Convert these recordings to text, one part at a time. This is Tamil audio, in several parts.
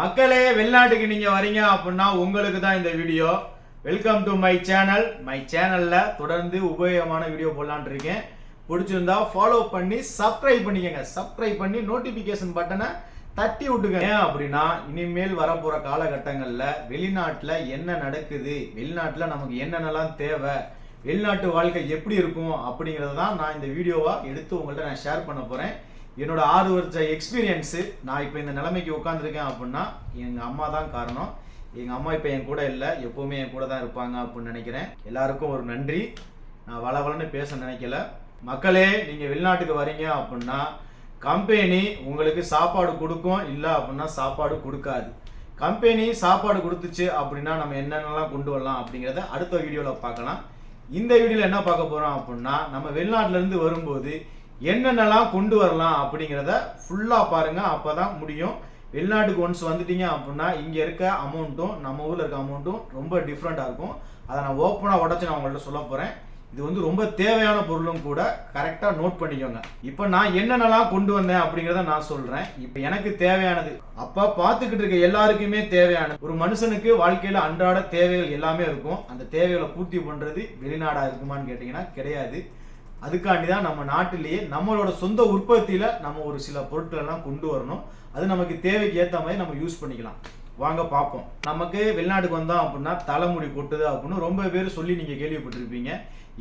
மக்களே வெளிநாட்டுக்கு நீங்க வரீங்க அப்படின்னா உங்களுக்கு தான் இந்த video welcome to my channel my சேனல்ல தொடர்ந்து உபயோகமான வீடியோ போடலான்னு இருக்கேன். பிடிச்சிருந்தா ஃபாலோ பண்ணி சப்ஸ்கிரைப் பண்ணிக்கங்க. சப்ஸ்கிரைப் பண்ணி நோட்டிபிகேஷன் பட்டனை தட்டி விட்டுக்கங்க. ஏன் அப்படின்னா இனிமேல் வரப்போற காலகட்டங்கள்ல வெளிநாட்டுல என்ன நடக்குது? வெளிநாட்டுல நமக்கு என்னென்னலாம் தேவை? வெளிநாட்டு வாழ்க்கை எப்படி இருக்கும் அப்படிங்கறத தான் நான் இந்த வீடியோவா எடுத்து உங்கள்கிட்ட நான் ஷேர் பண்ண போறேன். என்னோட ஆறு வருஷ எக்ஸ்பீரியன்ஸு நான் இப்போ இந்த நிலைமைக்கு உட்காந்துருக்கேன் அப்படின்னா எங்கள் அம்மா தான் காரணம். எங்கள் அம்மா இப்போ என் கூட இல்லை எப்போவுமே என் கூட தான் இருப்பாங்க அப்படின்னு நினைக்கிறேன். எல்லாருக்கும் ஒரு நன்றி. நான் வளவலன்னு பேச நினைக்கல. மக்களே நீங்கள் வெளிநாட்டுக்கு வரீங்க அப்படின்னா கம்பெனி உங்களுக்கு சாப்பாடு கொடுக்கும். இல்லை அப்படின்னா சாப்பாடு கொடுக்காது. கம்பெனி சாப்பாடு கொடுத்துச்சு அப்படின்னா நம்ம என்னென்னலாம் கொண்டு வரலாம் அப்படிங்கிறத அடுத்த வீடியோவில் பார்க்கலாம். இந்த வீடியோவில் என்ன பார்க்க போகிறோம் அப்படின்னா நம்ம வெளிநாட்டிலேருந்து வரும்போது என்னென்னலாம் கொண்டு வரலாம் அப்படிங்கிறத ஃபுல்லாக பாருங்கள் அப்போ தான் முடியும். வெளிநாட்டுக்கு ஒன்ஸ் வந்துட்டீங்க அப்படின்னா இங்கே இருக்க அமௌண்ட்டும் நம்ம ஊரில் இருக்க அமௌண்ட்டும் ரொம்ப டிஃப்ரெண்ட்டாக இருக்கும். அதை நான் ஓப்பனாக உடச்சி நான் உங்கள்கிட்ட சொல்ல போகிறேன் இது வந்து ரொம்ப தேவையான பொருளும் கூட கரெக்டாக நோட் பண்ணிக்கோங்க. இப்போ நான் என்னென்னலாம் கொண்டு வந்தேன் அப்படிங்கிறத நான் சொல்கிறேன் இப்போ எனக்கு தேவையானது அப்போ பார்த்துக்கிட்டு இருக்க எல்லாருக்குமே தேவையானது. ஒரு மனுஷனுக்கு வாழ்க்கையில் அன்றாட தேவைகள் எல்லாமே இருக்கும். அந்த தேவைகளை பூர்த்தி பண்ணுறது வெளிநாடாக இருக்குமான்னு கேட்டிங்கன்னா கிடையாது. அதுக்காண்டி தான் நம்ம நாட்டிலேயே நம்மளோட சொந்த உற்பத்தியில் நம்ம ஒரு சில பொருட்களெல்லாம் கொண்டு வரணும். அது நமக்கு தேவைக்கு ஏற்ற மாதிரி நம்ம யூஸ் பண்ணிக்கலாம். வாங்க பார்ப்போம். நமக்கு வெளிநாட்டுக்கு வந்தோம் அப்படின்னா தலைமுடி கொட்டுது அப்படின்னு ரொம்ப பேர் சொல்லி நீங்கள் கேள்விப்பட்டிருப்பீங்க.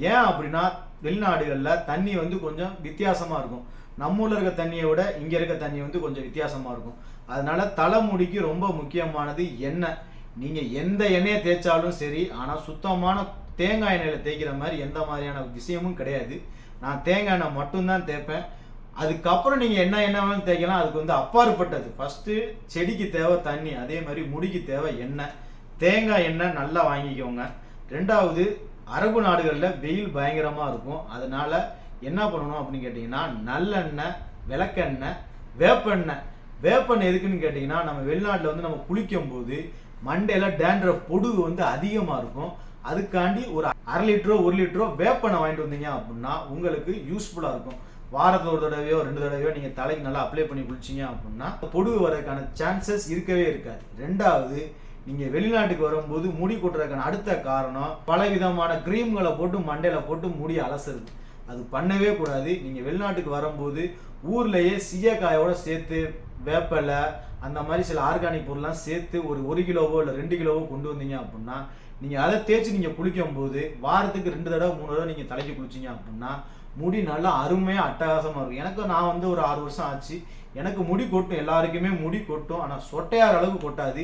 ஏன் அப்படின்னா வெளிநாடுகளில் தண்ணி வந்து கொஞ்சம் வித்தியாசமாக இருக்கும். நம்ம ஊர்ல இருக்க தண்ணியை விட இங்கே இருக்க தண்ணி வந்து கொஞ்சம் வித்தியாசமாக இருக்கும். அதனால் தலைமுடிக்கு ரொம்ப முக்கியமானது எண்ணெய். நீங்கள் எந்த எண்ணெயை தேய்ச்சாலும் சரி ஆனால் சுத்தமான தேங்காய் எண்ணெயில் தேய்க்கிற மாதிரி எந்த மாதிரியான விஷயமும் கிடையாது. நான் தேங்காய் எண்ணெய் மட்டும்தான் தேய்ப்பேன். அதுக்கப்புறம் நீங்கள் என்ன என்ன வேணாலும் தேய்க்கலாம். அதுக்கு வந்து அப்பாற்பட்டது. ஃபஸ்ட்டு செடிக்கு தேவை தண்ணி அதே மாதிரி முடிக்கு தேவை எண்ணெய். தேங்காய் எண்ணெய் நல்லா வாங்கிக்கோங்க. ரெண்டாவது அரபு நாடுகளில் வெயில் பயங்கரமாக இருக்கும். அதனால் என்ன பண்ணணும் அப்படின்னு கேட்டிங்கன்னா நல்லெண்ணெய் விளக்கெண்ணெய் வேப்பெண்ணெய். வேப்பெண்ணெய் எதுக்குன்னு கேட்டிங்கன்னா நம்ம வெளிநாட்டில் வந்து நம்ம குளிக்கும் போது மண்டையில் டேண்ட்ரஃப் பொடுகு வந்து அதிகமாக இருக்கும். அதுக்காண்டி ஒரு அரை லிட்டரோ ஒரு லிட்டரோ வேப்பனை வாங்கிட்டு வந்தீங்க அப்படின்னா உங்களுக்கு யூஸ்ஃபுல்லாக இருக்கும். வாரத்தில் ஒரு தடவையோ ரெண்டு தடவையோ நீங்கள் தலைக்கு நல்லா அப்ளை பண்ணி குளிச்சிங்க அப்படின்னா பொடுகு வரதுக்கான சான்சஸ் இருக்கவே இருக்காது. ரெண்டாவது நீங்கள் வெளிநாட்டுக்கு வரும்போது முடி கொட்டுறதுக்கான அடுத்த காரணம் பல விதமான க்ரீம்களை போட்டு மண்டையில் போட்டு முடி அலசுறது. அது பண்ணவே கூடாது. நீங்கள் வெளிநாட்டுக்கு வரும்போது ஊர்லேயே சீயக்காயோட சேர்த்து வேப்பலை அந்த மாதிரி சில ஆர்கானிக் பொருள்லாம் சேர்த்து ஒரு ஒரு கிலோவோ இல்லை ரெண்டு கிலோவோ கொண்டு வந்தீங்க அப்படின்னா நீங்கள் அதை தேய்ச்சி நீங்கள் குளிக்கும் போது வாரத்துக்கு ரெண்டு தடவை மூணு தடவை நீங்கள் தலைக்கு குளிச்சிங்க அப்படின்னா முடி நல்லா அருமையாக அட்டகாசமாக இருக்கும். எனக்கு நான் வந்து ஒரு ஆறு வருஷம் ஆச்சு. எனக்கு முடி கொட்டும். எல்லாருக்குமே முடி கொட்டும். ஆனால் சொட்டையார் அளவுக்கு கொட்டாது.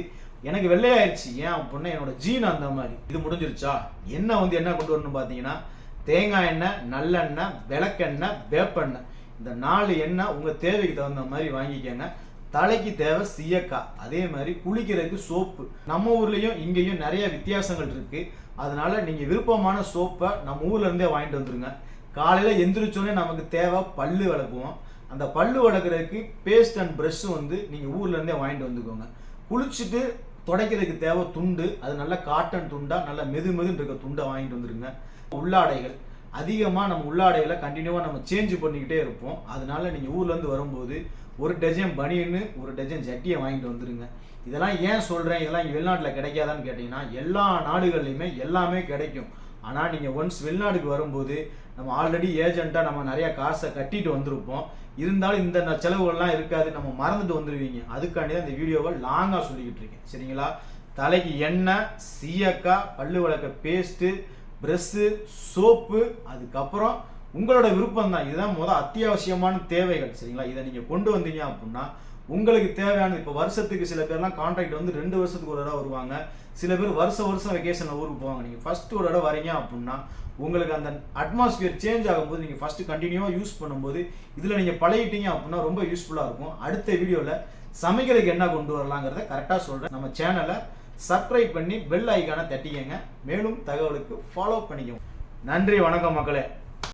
எனக்கு வெள்ளையாயிருச்சு. ஏன் அப்படின்னா என்னோட ஜீன் அந்த மாதிரி. இது முடிஞ்சிருச்சா? எண்ணெய் வந்து என்ன கொண்டு வரணும் பார்த்தீங்கன்னா தேங்காய் எண்ணெய் நல்லெண்ணெய் விளக்கெண்ணெய் வேப்பெண்ணெய். இந்த நாலு எண்ணெய் உங்கள் தேவைக்கு தகுந்த மாதிரி வாங்கிக்கோங்க. தலைக்கு தேவை சீயக்காய் அதே மாதிரி குளிக்கிறதுக்கு சோப்பு. நம்ம ஊர்லேயும் இங்கேயும் நிறைய வித்தியாசங்கள் இருக்குது அதனால் நீங்கள் விருப்பமான சோப்பை நம்ம ஊர்லேருந்தே வாங்கிட்டு வந்துருங்க. காலையில் எந்திரிச்சோன்னே நமக்கு தேவை பல்லு விளக்குவோம். அந்த பல்லு விளக்குறதுக்கு பேஸ்ட் அண்ட் ப்ரெஷ்ஷு வந்து நீங்கள் ஊர்லேருந்தே வாங்கிட்டு வந்துக்கோங்க. குளிச்சுட்டு துடைக்கிறதுக்கு தேவை துண்டு. அது நல்ல காட்டன் துண்டாக நல்ல மெது மெதுன்னு இருக்க துண்டை வாங்கிட்டு வந்துருங்க. உள்ளாடைகள். அதிகமாக நம்ம உள்ளாடையில் கண்டினியூவாக நம்ம சேஞ்ச் பண்ணிக்கிட்டே இருப்போம். அதனால நீங்கள் ஊர்லேருந்து வரும்போது ஒரு டஜன் பனியன்னு ஒரு டஜன் ஜட்டியை வாங்கிட்டு வந்துடுங்க இதெல்லாம் ஏன் சொல்கிறேன் இதெல்லாம் இங்கே வெளிநாட்டில் கிடைக்காதான்னு கேட்டிங்கன்னா எல்லா நாடுகள்லையுமே எல்லாமே கிடைக்கும். ஆனால் நீங்கள் ஒன்ஸ் வெளிநாடுக்கு வரும்போது நம்ம ஆல்ரெடி ஏஜென்ட்டாக நம்ம நிறையா காசை கட்டிட்டு வந்திருப்போம். இருந்தாலும் இந்த செலவுகள்லாம் இருக்காது. நம்ம மறந்துட்டு வந்துடுவீங்க அதுக்காண்டி தான் இந்த வீடியோவை லாங்காக சொல்லிக்கிட்டு இருக்கேன். சரிங்களா? தலைக்கு எண்ணெய் சீயக்காய் பல்லு விளக்க பேஸ்ட்டு ப்ரெஷ்ஷு சோப்பு அதுக்கப்புறம் உங்களோட விருப்பம் தான் இதுதான் முதல் அத்தியாவசியமான தேவைகள் சரிங்களா? இதை நீங்கள் கொண்டு வந்தீங்க அப்படின்னா உங்களுக்கு தேவையான இப்போ வருஷத்துக்கு சில பேர்லாம் கான்ட்ராக்ட் வந்து ரெண்டு வருஷத்துக்கு ஒரு தடவை வருவாங்க. சில பேர் வருஷம் வருஷம் வெக்கேஷனில் ஊருக்கு போவாங்க. நீங்கள் ஃபஸ்ட்டு ஒரு தடவை வரீங்க அப்படின்னா உங்களுக்கு அந்த அட்மாஸ்பியர் சேஞ்ச் ஆகும்போது நீங்கள் ஃபஸ்ட்டு கண்டினியூவாக யூஸ் பண்ணும்போது இதில் நீங்கள் பழகிட்டீங்க அப்படின்னா ரொம்ப யூஸ்ஃபுல்லாக இருக்கும். அடுத்த வீடியோவில் சமைக்கிறதுக்கு என்ன கொண்டு வரலாங்கிறத கரெக்டாக சொல்கிறேன் நம்ம சேனலை சப்ஸ்கிரைப் பண்ணி பெல் ஐக்கானை தட்டிக்கங்க. மேலும் தகவலுக்கு ஃபாலோ பண்ணிக்கோங்க. நன்றி வணக்கம் மக்களே.